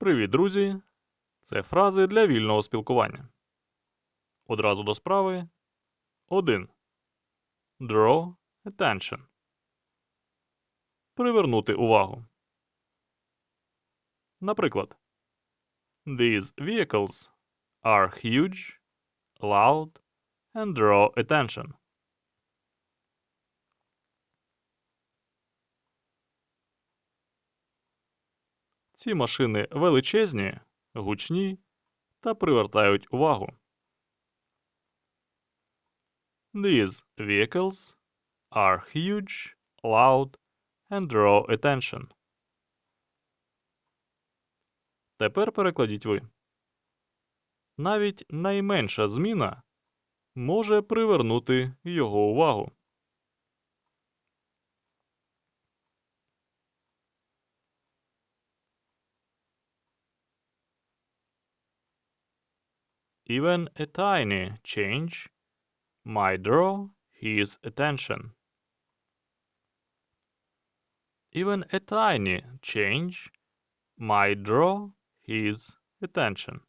Привіт, друзі! Це фрази для вільного спілкування. Одразу до справи. 1. Draw attention. Привернути увагу. Наприклад, These vehicles are huge, loud, and draw attention. Ці машини величезні, гучні та привертають увагу. These vehicles are huge, loud, and draw attention. Тепер перекладіть ви. Навіть найменша зміна може привернути його увагу. Even a tiny change might draw his attention. Even a tiny change might draw his attention.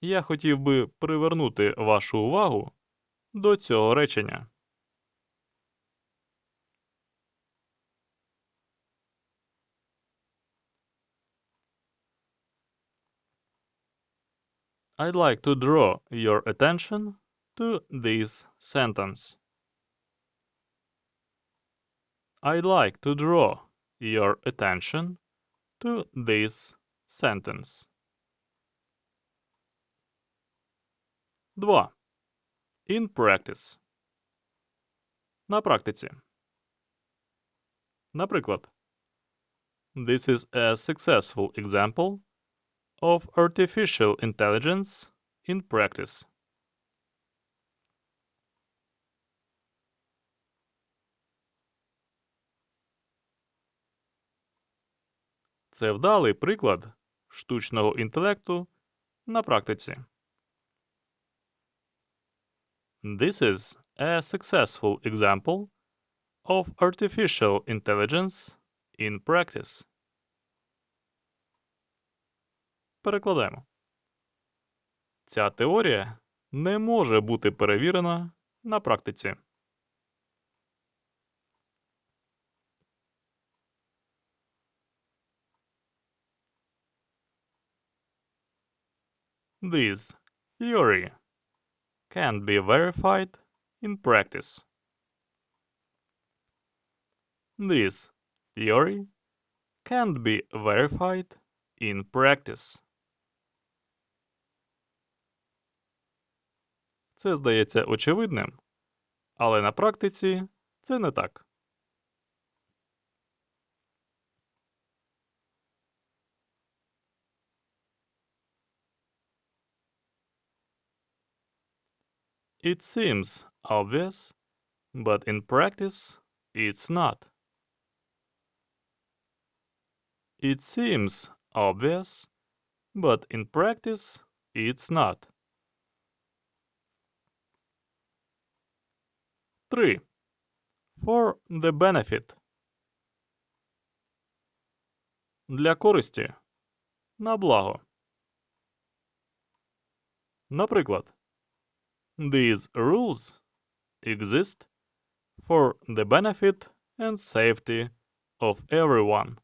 Я хотів би привернути вашу увагу до цього речення. I'd like to draw your attention to this sentence. I'd like to draw your attention to this sentence. 2. In practice. На практиці. Наприклад, This is a successful example of artificial intelligence in practice. Це вдалий приклад штучного інтелекту на практиці. This is a successful example of artificial intelligence in practice. Перекладаємо. Ця теорія не може бути перевірена на практиці. This theory can be verified in practice. This theory can be verified in practice. Це здається очевидним, але на практиці це не так. It seems obvious, but in practice it's not. It seems obvious, but in practice it's not. 3. For the benefit. Для користі. На благо. Наприклад, These rules exist for the benefit and safety of everyone.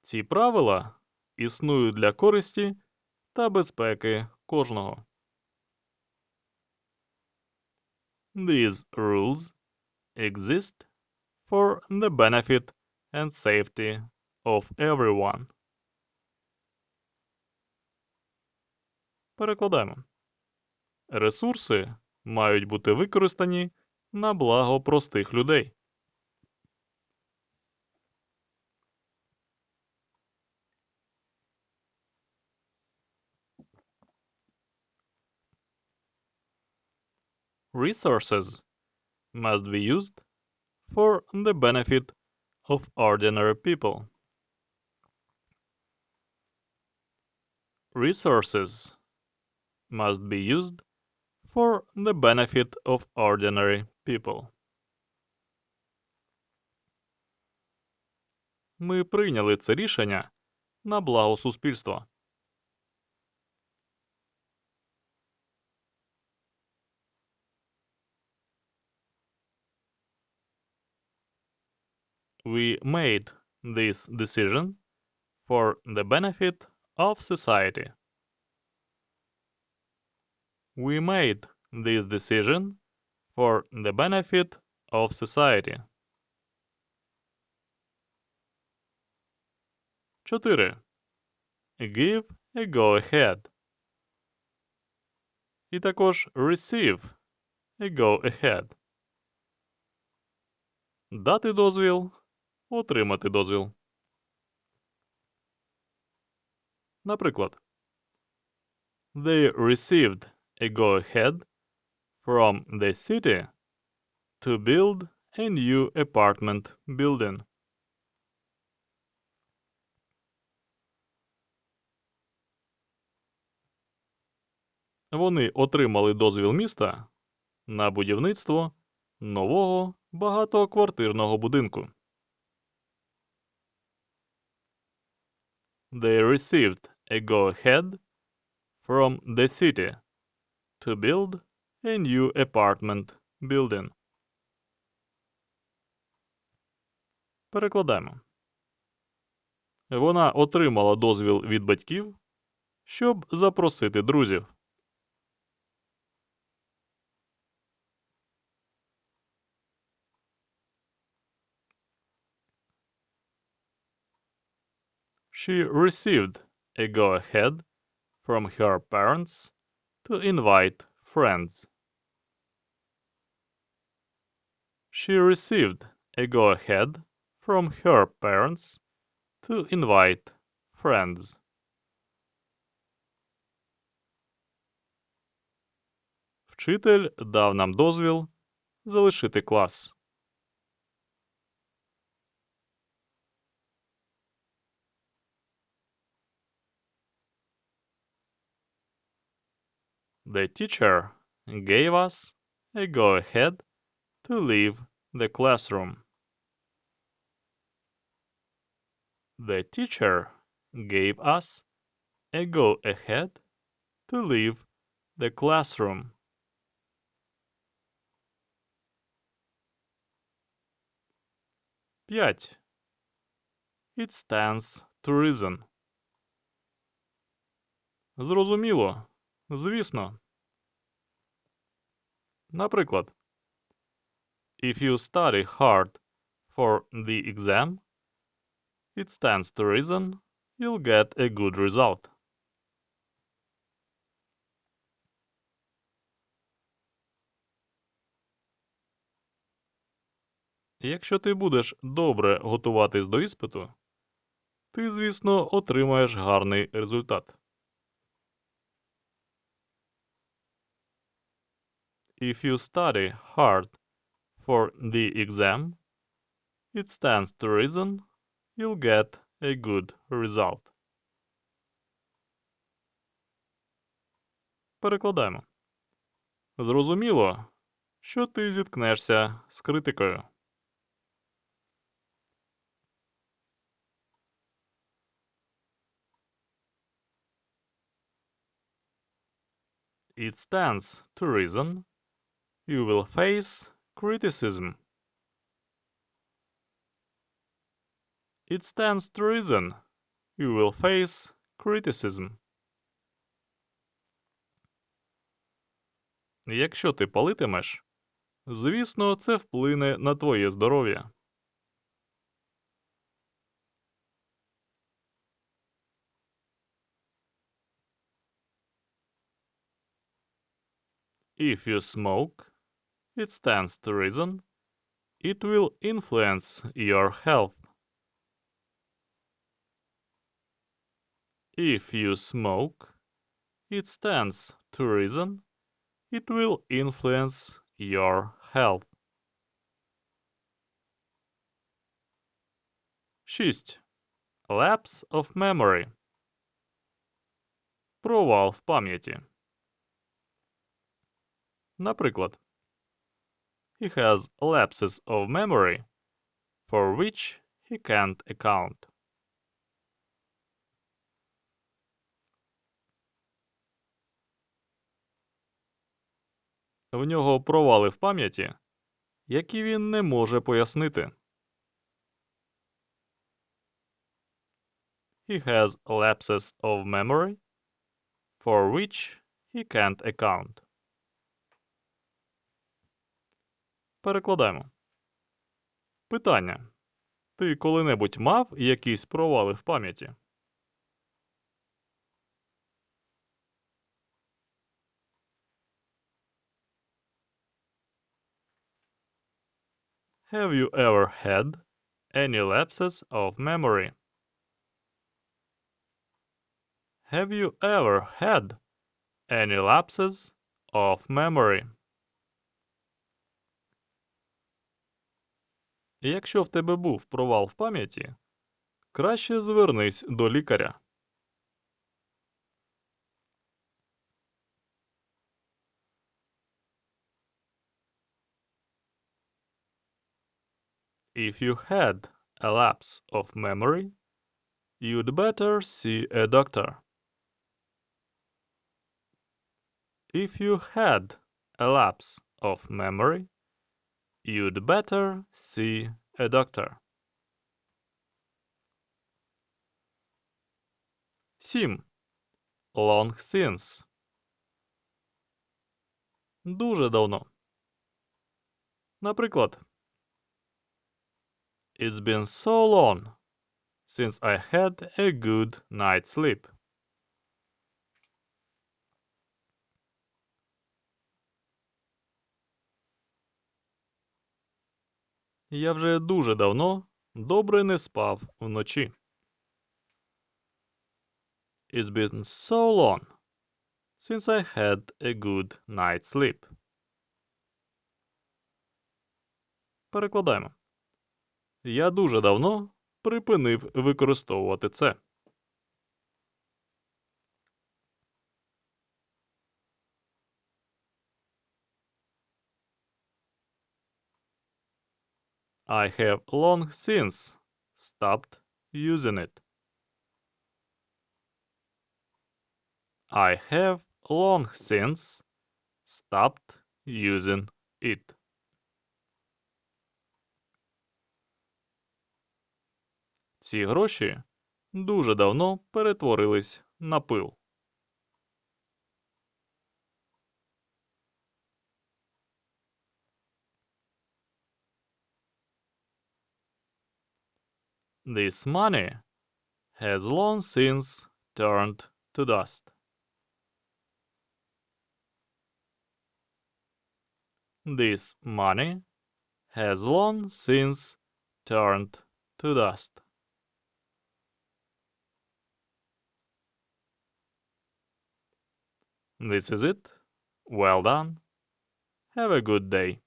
Ці правила існують для користі та безпеки кожного. These rules exist for the benefit and safety of everyone. Перекладаємо. Ресурси мають бути використані на благо простих людей. Resources must be used for the benefit of ordinary people. Resources must be used for the benefit of ordinary people. Ми прийняли це рішення на благо суспільства. We made this decision for the benefit of society. We made this decision for the benefit of society. 4. Give a go-ahead. І також receive a go-ahead. Дати дозвіл, отримати дозвіл. Наприклад, They received a go-ahead from the city to build a new apartment building. Вони отримали дозвіл міста на будівництво нового багатоквартирного будинку. They received a go-ahead from the city to build a new apartment building. Перекладаємо. Вона отримала дозвіл від батьків, щоб запросити друзів. She received a go-ahead from her parents to invite friends. She received a go-ahead from her parents to invite friends. Вчитель дав нам дозвіл залишити клас. The teacher gave us a go-ahead to leave the classroom. The teacher gave us a go-ahead to leave the classroom. П'ять. It stands to reason. Зрозуміло. Звісно. Наприклад, If you study hard for the exam, it stands to reason you'll get a good result. Якщо ти будеш добре готуватись до іспиту, ти, звісно, отримаєш гарний результат. If you study hard for the exam, it stands to reason you'll get a good result. Перекладаємо. Зрозуміло, що ти зіткнешся з критикою. It stands to reason you will face criticism. It stands to reason you will face criticism. Якщо ти палитимеш, звісно, це вплине на твоє здоров'я. If you smoke, it stands to reason it will influence your health. If you smoke, it stands to reason it will influence your health. 6. Lapse of memory. Провал в пам'яті. Наприклад, He has lapses of memory for which he can't account. В нього провали в пам'яті, які він не може пояснити. He has lapses of memory for which he can't account. Перекладаємо. Питання. Ти коли-небудь мав якісь провали в пам'яті? Have you ever had any lapses of memory? Have you ever had any lapses of memory? Якщо в тебе був провал в пам'яті, краще звернись до лікаря. If you had a lapse of memory, you'd better see a doctor. If you had a lapse of memory, you'd better see a doctor. 7. Long since. Дуже давно. Наприклад, It's been so long since I had a good night's sleep. Я вже дуже давно добре не спав вночі. It's been so long since I had a good night's sleep. Перекладаємо. Я дуже давно припинив використовувати це. I have long since stopped using it. I have long since stopped using it. Ці гроші дуже давно перетворились на пил. This money has long since turned to dust. This money has long since turned to dust. This is it. Well done. Have a good day.